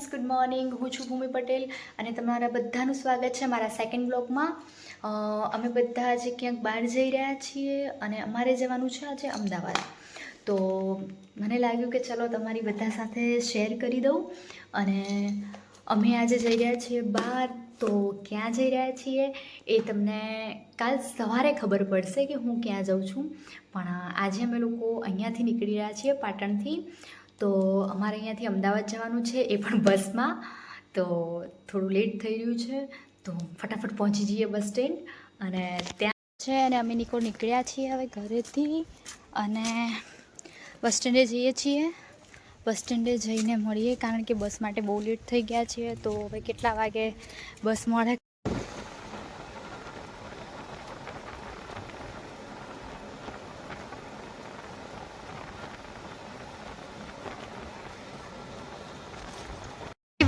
Friends good morning હું છું ભૂમિ પટેલ અને તમારા બધાનું સ્વાગત છે મારા સેકન્ડ બ્લોગમાં અમે બધા આજે ક્યાંક બહાર જઈ રહ્યા છીએ અને અમારે જવાનું છે આજે અમદાવાદ. તો મને લાગ્યું કે ચલો તમારી બધા સાથે શેર કરી દઉં અને અમે આજે જઈ રહ્યા છીએ બહાર. તો ક્યાં જઈ રહ્યા છીએ એ તમને કાલ સવારે ખબર પડશે કે હું ક્યાં જાઉં છું. પણ આજે અમે લોકો અહીંયાથી નીકળી રહ્યા છીએ પાટણથી. તો અમારે અહીંયાથી અમદાવાદ જવાનું છે, એ પણ બસમાં. તો થોડું લેટ થઈ રહ્યું છે, તો ફટાફટ પહોંચી જઈએ બસ સ્ટેન્ડ અને ત્યાં છે અને અમે નિકોળ નીકળ્યા છીએ હવે ઘરેથી. અને બસ સ્ટેન્ડે જઈએ છીએ. બસ સ્ટેન્ડે જઈને મળીએ, કારણ કે બસ માટે બહુ લેટ થઈ ગયા છીએ. તો હવે કેટલા વાગે બસ મળે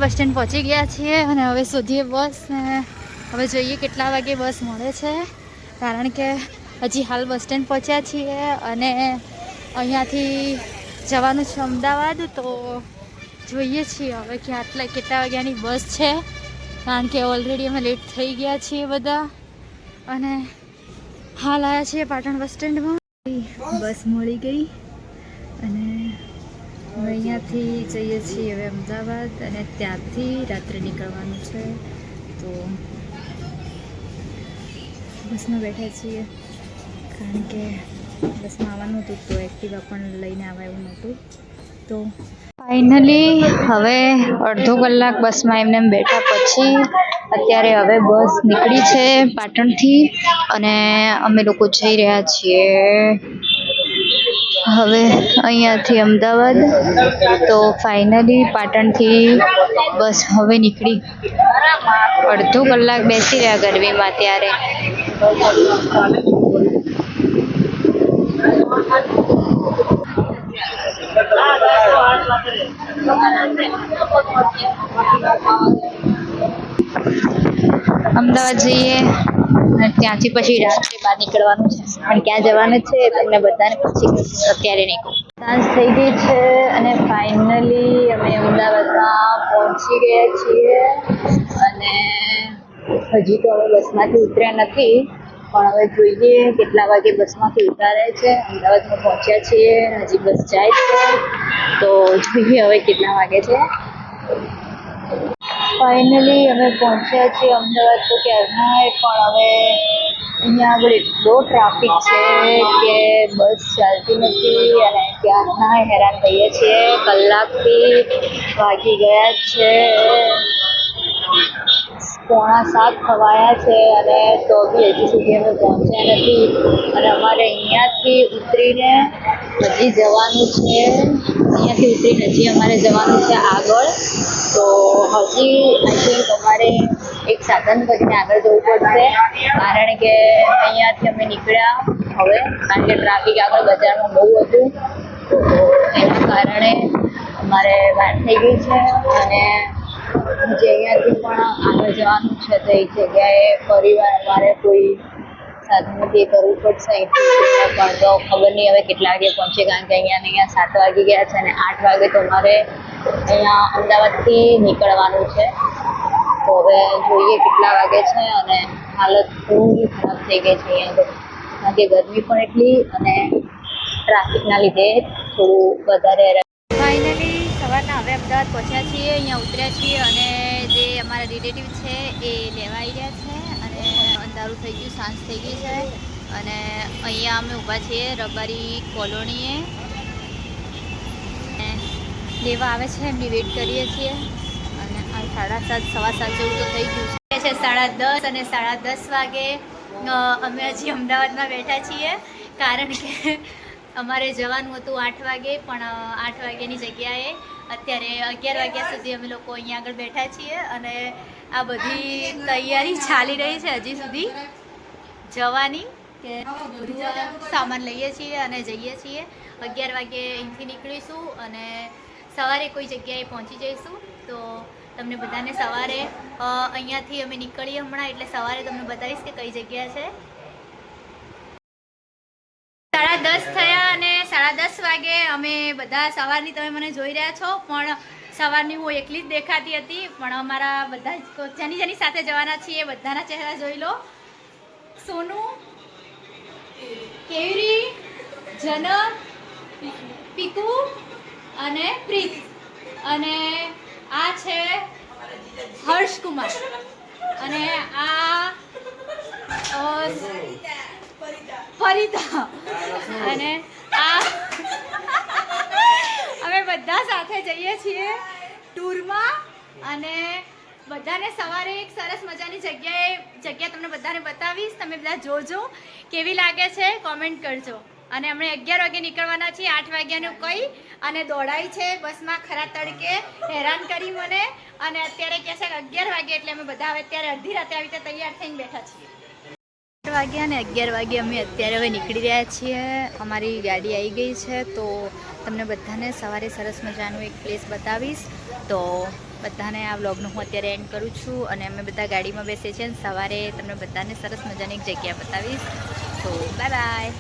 બસ સ્ટેન્ડ પહોંચી ગયા છીએ અને હવે શોધીએ બસ ને હવે જોઈએ કેટલા વાગે બસ મળે છે. કારણ કે હજી હાલ બસ સ્ટેન્ડ પહોંચ્યા છીએ અને અહીંયાથી જવાનું છે અમદાવાદ, તો જોઈએ છીએ હવે કે આટલા કેટલા વાગ્યાની બસ છે. કારણ કે ઓલરેડી અમે લેટ થઈ ગયા છીએ બધા. અને હાલ આવ્યા છીએ પાટણ બસ સ્ટેન્ડમાં. બસ મળી ગઈ અને અહીંયાથી જઈએ છીએ હવે અમદાવાદ અને ત્યાંથી રાત્રે નીકળવાનું છે. તો બસમાં બેઠા છીએ. કારણ કે બસમાં આવવાનું હતું તો એક્ટિવા પણ લઈને આવવા એવું નહોતું. તો ફાઇનલી હવે અડધો કલાક બસમાં એમને એમ બેઠા પછી અત્યારે હવે બસ નીકળી છે પાટણથી અને અમે લોકો જઈ રહ્યા છીએ હવે અહીંયાથી અમદાવાદ, તો ફાઇનલી પાટણથી બસ હવે નીકળી. અડધો કલાક બેસી રહ્યા ગરમીમાં ત્યારે. અમદાવાદ જઈએ. અને ત્યાંથી પછી રાત્રે બહાર નીકળવાનું છે. પણ ક્યાં જવાનું છે તમને બધાને પછી અત્યારે નહીં. સાંજ થઈ ગઈ છે અને ફાઇનલી અમે અમદાવાદમાં પહોંચી ગયા છીએ. અને હજી તો હવે બસમાંથી ઉતર્યા નથી. પણ હવે જોઈએ કેટલા વાગે બસમાંથી ઉતારે છે. અમદાવાદમાં પહોંચ્યા છીએ હજી બસ જાય છે. તો જોઈએ હવે કેટલા વાગે છે. ફાઇનલી અમે પહોંચ્યા છીએ અમદાવાદ તો ક્યારના પણ હવે અહીંયા આગળ એટલો ટ્રાફિક છે કે બસ ચાલતી નથી અને ક્યારના હેરાન થઈએ છીએ. કલાકથી વાગી ગયા છે. પોણા સાત થવાયા છે અને તો બી હજી સુધી અમે પહોંચ્યા નથી. અને અમારે અહીંયાથી ઉતરીને હજી જવાનું છે. અહીંયાથી ઉતરીને હજી અમારે જવાનું છે આગળ. તો હજી આઈ અમારે એક સાધન કરીને આગળ જવું પડશે. કારણ કે અહીંયાથી અમે નીકળ્યા હવે, કારણ કે ટ્રાફિક આગળ બજારમાં બહુ હતું. તો એના કારણે અમારે વાર થઈ ગઈ છે અને જે અહીંયાથી પણ આગળ જવાનું છે તો એ જગ્યાએ ફરીવાર અમારે કોઈ સાધનથી કરવું પડશે પણ તો ખબર નહીં હવે કેટલા વાગે પહોંચે, કારણ કે અહીંયા અહીંયા સાત વાગી ગયા છે અને આઠ વાગે તો અમારે અહીંયા અમદાવાદથી નીકળવાનું છે. તો હવે જોઈએ કેટલા વાગે છે અને હાલત પૂરી ખરાબ થઈ ગઈ છે અહીંયા તો. કારણ કે ગરમી પણ એટલી અને ટ્રાફિકના લીધે થોડું વધારે ફાઇનલી સવારના હવે અમદાવાદ પહોંચ્યા છીએ, અહીંયા ઉતર્યા છીએ અને જે અમારા રિલેટિવ છે એ લેવા આવી રહ્યા છે અને અંધારું થઈ ગયું, સાંજ થઈ ગઈ છે અને અહીંયા અમે ઊભા છીએ રબારી કોલોનીએ. લેવા આવે છે, એમની વેઇટ કરીએ છીએ. અને સાડા સાત, સવા સાત જેવું તો થઈ ગયું છે. સાડા દસ અને સાડા દસ વાગે અમે હજી અમદાવાદમાં બેઠા છીએ. કારણ કે અમારે જવાનું હતું આઠ વાગે, પણ આઠ વાગ્યાની જગ્યાએ અત્યારે અગિયાર વાગ્યા સુધી અમે લોકો અહીંયા આગળ બેઠા છીએ અને આ બધી તૈયારી ચાલી રહી છે હજી સુધી. જવાની કે સામાન લઈએ છીએ અને જઈએ છીએ. અગિયાર વાગે અહીંથી નીકળીશું અને સવારે કોઈ જગ્યાએ પહોંચી જઈશું. તો તમને બધાને સવારે અહીંયાથી અમે નીકળીએ હમણાં એટલે સવારે તમને બતાવીશ કે કઈ જગ્યા છે. સાડા દસ વાગે અમે બધા સવારની તમે મને જોઈ રહ્યા છો પણ સવારની હું એકલી જ દેખાતી હતી પણ અમારા બધા જ જેની જેની સાથે જવાના છીએ બધાના ચહેરા જોઈ લો. સોનુ કેવરી જનક પીકુ અને પ્રીત. અને આ છે હર્ષકુમાર. અને આ ફરિતા અને આ બધા સાથે જઈએ છીએ ટૂરમાં અને બધાને સવારે એક સરસ મજાની જગ્યાએ, જગ્યા તમને બધાને બતાવીશ. તમે બધા જોજો કેવી લાગે છે કોમેન્ટ કરજો. અને અમે અગિયાર વાગે નીકળવાના છીએ, આઠ વાગ્યાનું કઈ. અને દોડાઈ છે બસમાં ખરા તડકે, હેરાન કરી મને. અને અત્યારે કહે છે અગિયાર વાગે એટલે અમે બધા હવે અત્યારે અડધી રાતે આવી રીતે તૈયાર થઈને બેઠા છીએ. આઠ વાગ્યા અને અગિયાર વાગે અમે અત્યારે હવે નીકળી રહ્યા છીએ. અમારી ગાડી આવી ગઈ છે, તો તમને બધાને સવારે સરસ મજાનું એક પ્લેસ બતાવીશ. તો બધાને આ વ્લોગનું હું અત્યારે એન્ડ કરું છું અને અમે બધા ગાડીમાં બેસીએ છીએ અને સવારે તમને બધાને સરસ મજાની એક જગ્યા બતાવીશ. તો બાય બાય